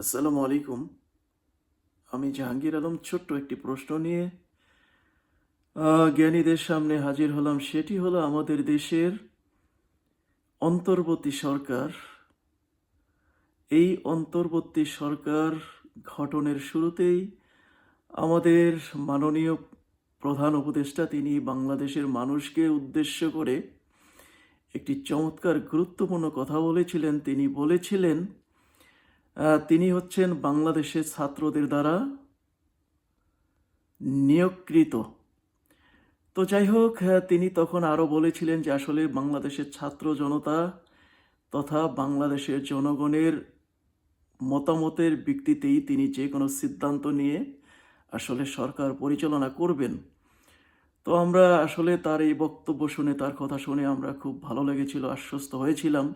আসসালামু আলাইকুম। আমি জাহাঙ্গীর আলম, ছোট্ট একটি প্রশ্ন নিয়ে জ্ঞানীদের সামনে হাজির হলাম। সেটি হলো, আমাদের দেশের অন্তর্বর্তী সরকার, এই অন্তর্বর্তী সরকার গঠনের শুরুতেই আমাদের মাননীয় প্রধান উপদেষ্টা, তিনি বাংলাদেশের মানুষকে উদ্দেশ্য করে একটি চমৎকার, গুরুত্বপূর্ণ কথা বলেছিলেন। তিনি বলেছিলেন তিনি হচ্ছেন বাংলাদেশের ছাত্রদের দ্বারা নিয়োগকৃত। তো যাই হোক তিনি তখন আরও বলেছিলেন যে আসলে বাংলাদেশের ছাত্র জনতা তথা বাংলাদেশের জনগণের মতামতের ভিত্তিতেই তিনি যে কোনো সিদ্ধান্ত নিয়ে আসলে সরকার পরিচালনা করবেন। তো আমরা আসলে তার এই বক্তব্য শুনে, তার কথা শুনে আমরা খুব ভালো লেগেছিল, আশ্বস্ত হয়েছিলাম।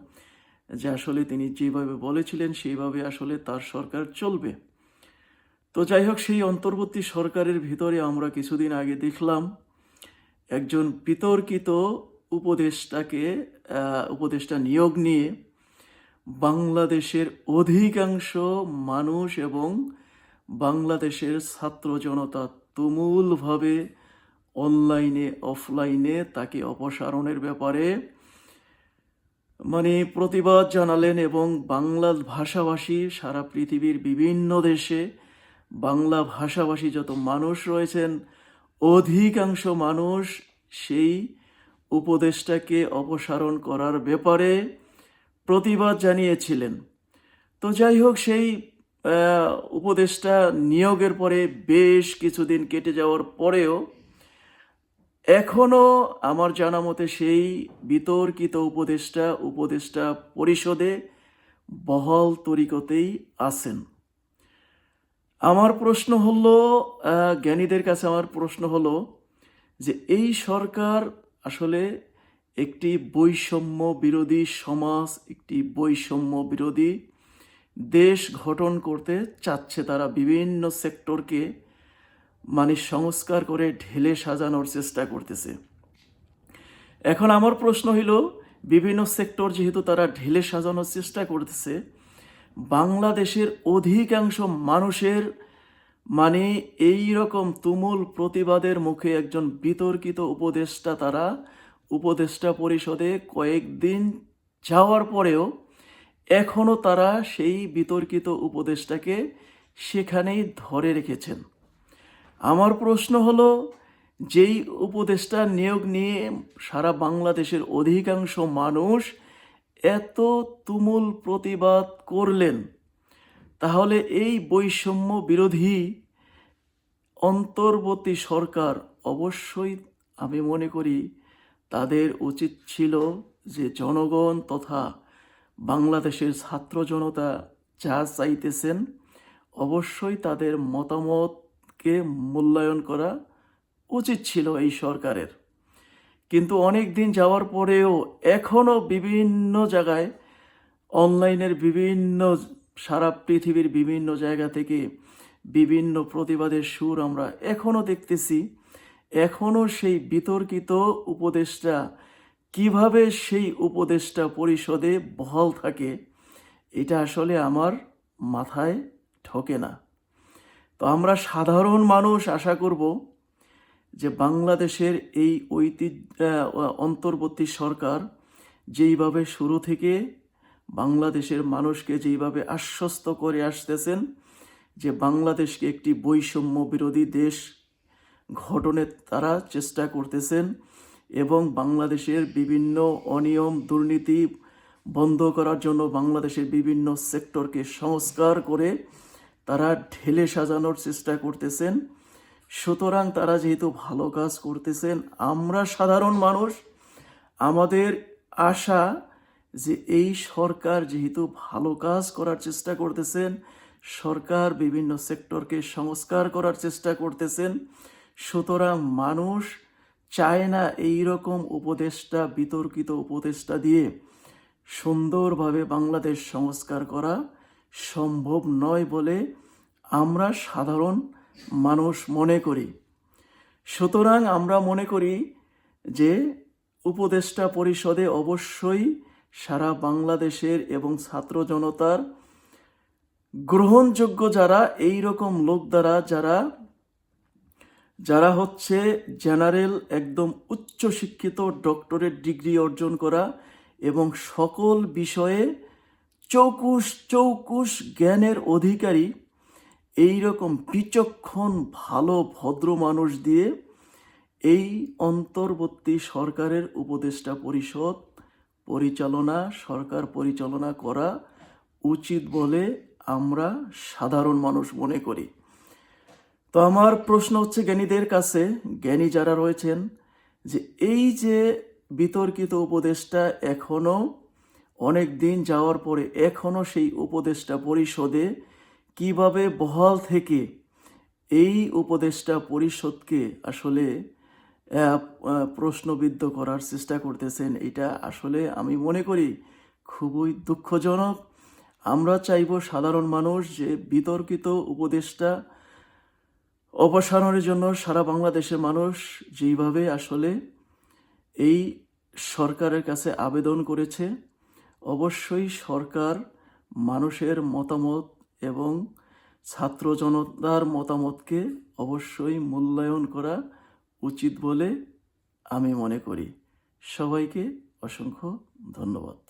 যে আসলে তিনি যেভাবে বলেছিলেন, সেইভাবে আসলে তার সরকার চলবে। তো যাই হোক, সেই অন্তর্বর্তী সরকারের ভিতরে আমরা কিছুদিন আগে দেখলাম, একজন বিতর্কিত উপদেষ্টাকে উপদেষ্টা নিয়োগ নিয়ে বাংলাদেশের অধিকাংশ মানুষ এবং বাংলাদেশের ছাত্র জনতা তুমুলভাবে অনলাইনে, অফলাইনে তাকে অপসারণের ব্যাপারে মানে প্রতিবাদ জানালেন এবং বাংলা ভাষাভাষী সারা পৃথিবীর বিভিন্ন দেশে বাংলা ভাষাভাষী যত মানুষ রয়েছেন, অধিকাংশ মানুষ সেই উপদেশটাকে অপসারণ করার ব্যাপারে প্রতিবাদ জানিয়েছিলেন। তো যাই হোক, সেই উপদেশটা নিয়োগের পরে বেশ কিছুদিন কেটে যাওয়ার পরেও এখনও আমার জানা মতে সেই বিতর্কিত উপদেষ্টা উপদেষ্টা পরিষদে বহল তরিকতেই আছেন। আমার প্রশ্ন হলো জ্ঞানীদের কাছে আমার প্রশ্ন হলো যে এই সরকার আসলে একটি বৈষম্য বিরোধী সমাজ, একটি বৈষম্য বিরোধী দেশ গঠন করতে চাচ্ছে। তারা বিভিন্ন সেক্টরকে মানে সংস্কার করে ঢেলে সাজানোর চেষ্টা করতেছে। এখন আমার প্রশ্ন হইল, বিভিন্ন সেক্টর যেহেতু তারা ঢেলে সাজানোর চেষ্টা করতেছে, বাংলাদেশের অধিকাংশ মানুষের মানে এই রকম তুমুল প্রতিবাদের মুখে একজন বিতর্কিত উপদেষ্টা তারা, উপদেষ্টা পরিষদে কয়েকদিন যাওয়ার পরেও এখনও তারা সেই বিতর্কিত উপদেষ্টাকে সেখানেই ধরে রেখেছেন। আমার প্রশ্ন হলো, যেই উপদেষ্টা নিয়োগ নিয়ে সারা বাংলাদেশের অধিকাংশ মানুষ এত তুমুল প্রতিবাদ করলেন, তাহলে এই বৈষম্য বিরোধী অন্তর্বর্তী সরকার অবশ্যই, আমি মনে করি, তাদের উচিত ছিল যে জনগণ তথা বাংলাদেশের ছাত্র জনতা যা চাইতেছেন, অবশ্যই তাদের মতামতকে মূল্যায়ন করা উচিত ছিল এই সরকারের। কিন্তু অনেক দিন যাওয়ার পরেও এখনও বিভিন্ন জায়গায়, অনলাইনের বিভিন্ন সারা পৃথিবীর বিভিন্ন জায়গা থেকে বিভিন্ন প্রতিবাদের সুর আমরা এখনও দেখতেছি। এখনও সেই বিতর্কিত উপদেশটা, কীভাবে সেই উপদেশটা পরিষদে বহাল থাকে, এটা আসলে আমার মাথায় ঢোকে না। তো আমরা সাধারণ মানুষ আশা করব যে বাংলাদেশের এই ঐতিহ্য অন্তর্বর্তী সরকার যেইভাবে শুরু থেকে বাংলাদেশের মানুষকে যেইভাবে আশ্বস্ত করে আসতেছেন, যে বাংলাদেশকে একটি বৈষম্য বিরোধী দেশ গঠনের তারা চেষ্টা করতেছেন এবং বাংলাদেশের বিভিন্ন অনিয়ম, দুর্নীতি বন্ধ করার জন্য বাংলাদেশের বিভিন্ন সেক্টরকে সংস্কার করে তারা ঢেলে সাজানোর চেষ্টা করতেছেন। সুতরাং তারা যেহেতু ভালো কাজ করতেছেন, আমরা সাধারণ মানুষ, আমাদের আশা যে এই সরকার যেহেতু ভালো কাজ করার চেষ্টা করতেছেন, সরকার বিভিন্ন সেক্টরকে সংস্কার করার চেষ্টা করতেছেন, সুতরাং মানুষ চায় না এই রকম উপদেষ্টা, বিতর্কিত উপদেষ্টা দিয়ে সুন্দরভাবে বাংলাদেশ সংস্কার করা। সম্ভব নয় বলে আমরা সাধারণ মানুষ মনে করি। সুতরাং আমরা মনে করি যে উপদেষ্টা পরিষদে অবশ্যই সারা বাংলাদেশের এবং ছাত্র জনতার গ্রহণযোগ্য যারা এই রকম লোক দ্বারা যারা যারা হচ্ছে জেনারেল একদম উচ্চ শিক্ষিত ডক্টরেট ডিগ্রি অর্জন করা এবং সকল বিষয়ে চৌকুশ চৌকুশ জ্ঞানের অধিকারী এই রকম বিচক্ষণ, ভালো, ভদ্র মানুষ দিয়ে এই অন্তর্বর্তী সরকারের উপদেষ্টা পরিষদ পরিচালনা, সরকার পরিচালনা করা উচিত বলে আমরা সাধারণ মানুষ মনে করি। তো আমার প্রশ্ন হচ্ছে জ্ঞানীদের কাছে, জ্ঞানী যারা রয়েছেন, যে এই যে বিতর্কিত উপদেশটা এখনও অনেক দিন যাওয়ার পরে এখনও সেই উপদেশটা পরিষদে কীভাবে বহাল থেকে এই উপদেশটা পরিষদকে আসলে প্রশ্নবিদ্ধ করার চেষ্টা করতেছেন, এটা আসলে আমি মনে করি খুবই দুঃখজনক। আমরা চাইব সাধারণ মানুষ যে বিতর্কিত উপদেশটা অপসারণের জন্য সারা বাংলাদেশের মানুষ যেইভাবে আসলে এই সরকারের কাছে আবেদন করেছে অবশ্যই সরকার মানুষের মতামত এবং ছাত্র জনতার মতামতকে অবশ্যই মূল্যায়ন করা উচিত বলে আমি মনে করি। সবাইকে অসংখ্য ধন্যবাদ।